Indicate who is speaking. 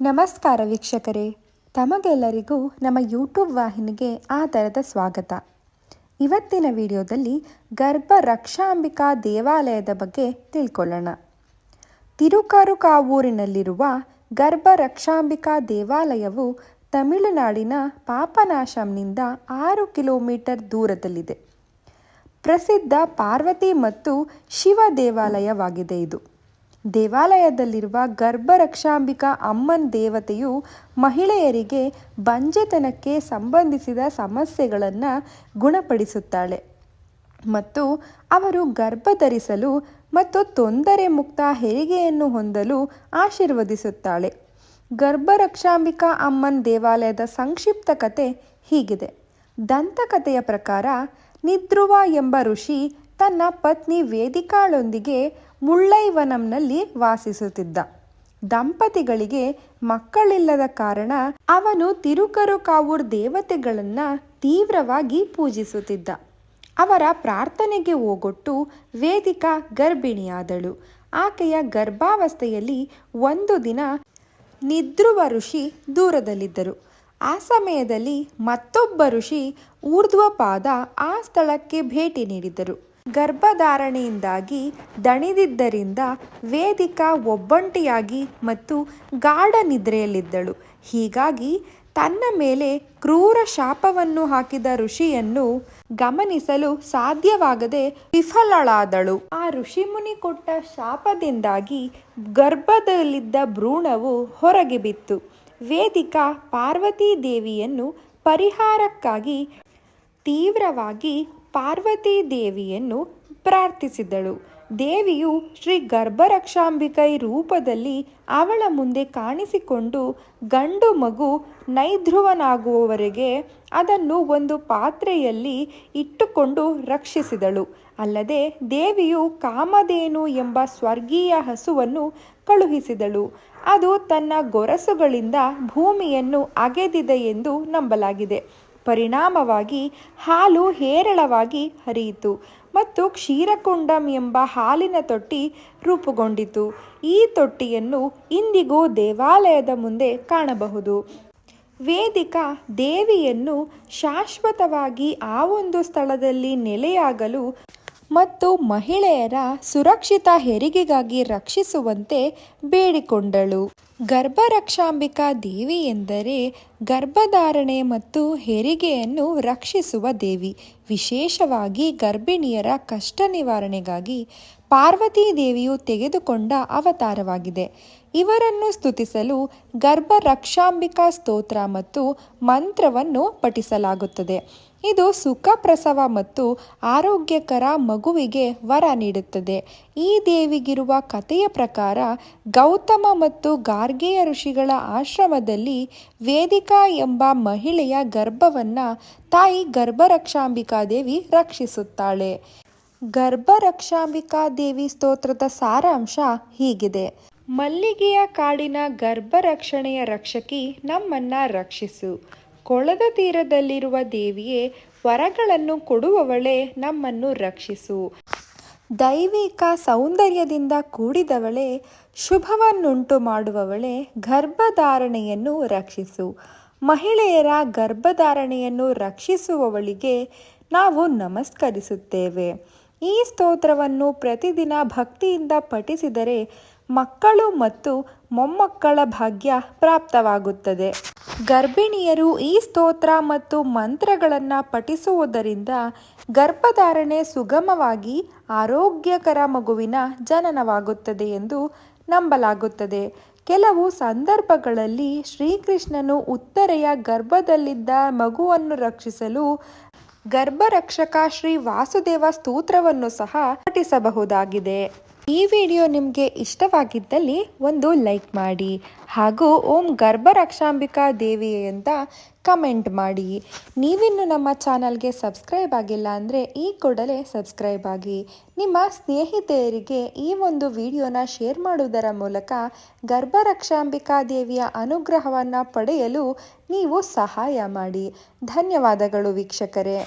Speaker 1: ನಮಸ್ಕಾರ ವೀಕ್ಷಕರೇ. ತಮಗೆಲ್ಲರಿಗೂ ನಮ್ಮ ಯೂಟ್ಯೂಬ್ ವಾಹಿನಿಗೆ ಆದರದ ಸ್ವಾಗತ. ಇವತ್ತಿನ ವಿಡಿಯೋದಲ್ಲಿ ಗರ್ಭ ರಕ್ಷಾಂಬಿಕಾ ದೇವಾಲಯದ ಬಗ್ಗೆ ತಿಳ್ಕೊಳ್ಳೋಣ. ತಿರುಕರುಕಾವೂರಿನಲ್ಲಿರುವ ಗರ್ಭ ರಕ್ಷಾಂಬಿಕಾ ದೇವಾಲಯವು ತಮಿಳುನಾಡಿನ ಪಾಪನಾಶಂನಿಂದ ಆರು ಕಿಲೋಮೀಟರ್ ದೂರದಲ್ಲಿದೆ. ಪ್ರಸಿದ್ಧ ಪಾರ್ವತಿ ಮತ್ತು ಶಿವ ದೇವಾಲಯವಾಗಿದೆ ಇದು. ದೇವಾಲಯದಲ್ಲಿರುವ ಗರ್ಭರಕ್ಷಾಂಬಿಕಾ ಅಮ್ಮನ್ ದೇವತೆಯು ಮಹಿಳೆಯರಿಗೆ ಬಂಜೆತನಕ್ಕೆ ಸಂಬಂಧಿಸಿದ ಸಮಸ್ಯೆಗಳನ್ನು ಗುಣಪಡಿಸುತ್ತಾಳೆ. ಮತ್ತು ಅವರು ಗರ್ಭ ಧರಿಸಲು ಮತ್ತು ತೊಂದರೆ ಮುಕ್ತ ಹೆರಿಗೆಯನ್ನು ಹೊಂದಲು ಆಶೀರ್ವದಿಸುತ್ತಾಳೆ. ಗರ್ಭರಕ್ಷಾಂಬಿಕಾ ಅಮ್ಮನ್ ದೇವಾಲಯದ ಸಂಕ್ಷಿಪ್ತ ಕತೆ ಹೀಗಿದೆ. ದಂತಕಥೆಯ ಪ್ರಕಾರ ನಿದ್ರುವ ಎಂಬ ಋಷಿ ತನ್ನ ಪತ್ನಿ ವೇದಿಕಾಳೊಂದಿಗೆ ಮುಳ್ಳೈವನಂನಲ್ಲಿ ವಾಸಿಸುತ್ತಿದ್ದ. ದಂಪತಿಗಳಿಗೆ ಮಕ್ಕಳಿಲ್ಲದ ಕಾರಣ ಅವನು ತಿರುಕರುಕಾವೂರ್ ದೇವತೆಗಳನ್ನ ತೀವ್ರವಾಗಿ ಪೂಜಿಸುತ್ತಿದ್ದ. ಅವರ ಪ್ರಾರ್ಥನೆಗೆ ಓಗೊಟ್ಟು ವೇದಿಕಾ ಗರ್ಭಿಣಿಯಾದಳು. ಆಕೆಯ ಗರ್ಭಾವಸ್ಥೆಯಲ್ಲಿ ಒಂದು ದಿನ ನಿದ್ರುವ ಋಷಿ ದೂರದಲ್ಲಿದ್ದರು. ಆ ಸಮಯದಲ್ಲಿ ಮತ್ತೊಬ್ಬ ಋಷಿ ಊರ್ಧ್ವಪಾದ ಆ ಸ್ಥಳಕ್ಕೆ ಭೇಟಿ ನೀಡಿದರು ಗರ್ಭಧಾರಣೆಯಿಂದಾಗಿ ದಣಿದಿದ್ದರಿಂದ ವೇದಿಕಾ ಒಬ್ಬಂಟಿಯಾಗಿ ಮತ್ತು ಗಾಢ ನಿದ್ರೆಯಲ್ಲಿದ್ದಳು. ಹೀಗಾಗಿ ತನ್ನ ಮೇಲೆ ಕ್ರೂರ ಶಾಪವನ್ನು ಹಾಕಿದ ಋಷಿಯನ್ನು ಗಮನಿಸಲು ಸಾಧ್ಯವಾಗದೆ ವಿಫಲಳಾದಳು. ಆ ಋಷಿಮುನಿ ಕೊಟ್ಟ ಶಾಪದಿಂದಾಗಿ ಗರ್ಭದಲ್ಲಿದ್ದ ಭ್ರೂಣವು ಹೊರಗೆ ಬಿತ್ತು. ವೇದಿಕಾ ಪಾರ್ವತಿ ದೇವಿಯನ್ನು ಪರಿಹಾರಕ್ಕಾಗಿ ತೀವ್ರವಾಗಿ ಪಾರ್ವತೀ ದೇವಿಯನ್ನು ಪ್ರಾರ್ಥಿಸಿದಳು ದೇವಿಯು ಶ್ರೀ ಗರ್ಭರಕ್ಷಾಂಬಿಕೈ ರೂಪದಲ್ಲಿ ಅವಳ ಮುಂದೆ ಕಾಣಿಸಿಕೊಂಡು ಗಂಡು ಮಗು ನೈಧ್ರುವನಾಗುವವರೆಗೆ ಅದನ್ನು ಒಂದು ಪಾತ್ರೆಯಲ್ಲಿ ಇಟ್ಟುಕೊಂಡು ರಕ್ಷಿಸಿದಳು. ಅಲ್ಲದೆ ದೇವಿಯು ಕಾಮಧೇನು ಎಂಬ ಸ್ವರ್ಗೀಯ ಹಸುವನ್ನು ಕಳುಹಿಸಿದಳು. ಅದು ತನ್ನ ಗೊರಸುಗಳಿಂದ ಭೂಮಿಯನ್ನು ಅಗೆದಿದೆ ಎಂದು ನಂಬಲಾಗಿದೆ. ಪರಿಣಾಮವಾಗಿ ಹಾಲು ಹೇರಳವಾಗಿ ಹರಿಯಿತು ಮತ್ತು ಕ್ಷೀರಕುಂಡಂ ಎಂಬ ಹಾಲಿನ ತೊಟ್ಟಿ ರೂಪುಗೊಂಡಿತು. ಈ ತೊಟ್ಟಿಯನ್ನು ಇಂದಿಗೂ ದೇವಾಲಯದ ಮುಂದೆ ಕಾಣಬಹುದು. ವೇದಿಕಾ ದೇವಿಯನ್ನು ಶಾಶ್ವತವಾಗಿ ಆ ಒಂದು ಸ್ಥಳದಲ್ಲಿ ನೆಲೆಯಾಗಲು ಮತ್ತು ಮಹಿಳೆಯರ ಸುರಕ್ಷಿತ ಹೆರಿಗೆಗಾಗಿ ರಕ್ಷಿಸುವಂತೆ ಬೇಡಿಕೊಂಡಳು. ಗರ್ಭರಕ್ಷಾಂಬಿಕಾ ದೇವಿ ಎಂದರೆ ಗರ್ಭಧಾರಣೆ ಮತ್ತು ಹೆರಿಗೆಯನ್ನು ರಕ್ಷಿಸುವ ದೇವಿ. ವಿಶೇಷವಾಗಿ ಗರ್ಭಿಣಿಯರ ಕಷ್ಟ ನಿವಾರಣೆಗಾಗಿ ಪಾರ್ವತೀ ದೇವಿಯು ತೆಗೆದುಕೊಂಡ ಅವತಾರವಾಗಿದೆ. ಇವರನ್ನು ಸ್ತುತಿಸಲು ಗರ್ಭರಕ್ಷಾಂಬಿಕಾ ಸ್ತೋತ್ರ ಮತ್ತು ಮಂತ್ರವನ್ನು ಪಠಿಸಲಾಗುತ್ತದೆ. ಇದು ಸುಖ ಪ್ರಸವ ಮತ್ತು ಆರೋಗ್ಯಕರ ಮಗುವಿಗೆ ವರ ನೀಡುತ್ತದೆ. ಈ ದೇವಿಗಿರುವ ಕಥೆಯ ಪ್ರಕಾರ ಗೌತಮ ಮತ್ತು ಗಾರ್ಗೆಯ ಋಷಿಗಳ ಆಶ್ರಮದಲ್ಲಿ ವೇದಿಕಾ ಎಂಬ ಮಹಿಳೆಯ ಗರ್ಭವನ್ನು ತಾಯಿ ಗರ್ಭರಕ್ಷಾಂಬಿಕಾ ದೇವಿ ರಕ್ಷಿಸುತ್ತಾಳೆ. ಗರ್ಭರಕ್ಷಾಂಬಿಕಾ ದೇವಿ ಸ್ತೋತ್ರದ ಸಾರಾಂಶ ಹೀಗಿದೆ. ಮಲ್ಲಿಗೆಯ ಕಾಡಿನ ಗರ್ಭರಕ್ಷಣೆಯ ರಕ್ಷಕಿ ನಮ್ಮನ್ನ ರಕ್ಷಿಸು. ಕೊಳದ ತೀರದಲ್ಲಿರುವ ದೇವಿಯೇ, ವರಗಳನ್ನು ಕೊಡುವವಳೇ ನಮ್ಮನ್ನು ರಕ್ಷಿಸು. ದೈವಿಕ ಸೌಂದರ್ಯದಿಂದ ಕೂಡಿದವಳೇ, ಶುಭವನ್ನುಂಟು ಮಾಡುವವಳೇ ಗರ್ಭಧಾರಣೆಯನ್ನು ರಕ್ಷಿಸು. ಮಹಿಳೆಯರ ಗರ್ಭಧಾರಣೆಯನ್ನು ರಕ್ಷಿಸುವವಳಿಗೆ ನಾವು ನಮಸ್ಕರಿಸುತ್ತೇವೆ. ಈ ಸ್ತೋತ್ರವನ್ನು ಪ್ರತಿದಿನ ಭಕ್ತಿಯಿಂದ ಪಠಿಸಿದರೆ ಮಕ್ಕಳು ಮತ್ತು ಮೊಮ್ಮಕ್ಕಳ ಭಾಗ್ಯ ಪ್ರಾಪ್ತವಾಗುತ್ತದೆ. ಗರ್ಭಿಣಿಯರು ಈ ಸ್ತೋತ್ರ ಮತ್ತು ಮಂತ್ರಗಳನ್ನು ಪಠಿಸುವುದರಿಂದ ಗರ್ಭಧಾರಣೆ ಸುಗಮವಾಗಿ ಆರೋಗ್ಯಕರ ಮಗುವಿನ ಜನನವಾಗುತ್ತದೆ ಎಂದು ನಂಬಲಾಗುತ್ತದೆ. ಕೆಲವು ಸಂದರ್ಭಗಳಲ್ಲಿ ಶ್ರೀಕೃಷ್ಣನು ಉತ್ತರೆಯ ಗರ್ಭದಲ್ಲಿದ್ದ ಮಗುವನ್ನು ರಕ್ಷಿಸಲು ಗರ್ಭರಕ್ಷಕ ಶ್ರೀ ವಾಸುದೇವ ಸ್ತೋತ್ರವನ್ನು ಸಹ ಪಠಿಸಬಹುದಾಗಿದೆ. ಈ ವಿಡಿಯೋ ನಿಮಗೆ ಇಷ್ಟವಾಗಿದ್ದಲ್ಲಿ ಒಂದು ಲೈಕ್ ಮಾಡಿ ಹಾಗೂ ಓಂ ಗರ್ಭರಕ್ಷಾಂಬಿಕಾ ದೇವಿ ಅಂತ ಕಮೆಂಟ್ ಮಾಡಿ. ನೀವಿನ್ನು ನಮ್ಮ ಚಾನಲ್ಗೆ ಸಬ್ಸ್ಕ್ರೈಬ್ ಆಗಿಲ್ಲ ಅಂದರೆ ಈ ಕೂಡಲೇ ಸಬ್ಸ್ಕ್ರೈಬ್ ಆಗಿ. ನಿಮ್ಮ ಸ್ನೇಹಿತೆಯರಿಗೆ ಈ ಒಂದು ವಿಡಿಯೋನ ಶೇರ್ ಮಾಡುವುದರ ಮೂಲಕ ಗರ್ಭರಕ್ಷಾಂಬಿಕಾ ದೇವಿಯ ಅನುಗ್ರಹವನ್ನು ಪಡೆಯಲು ನೀವು ಸಹಾಯ ಮಾಡಿ. ಧನ್ಯವಾದಗಳು ವೀಕ್ಷಕರೇ.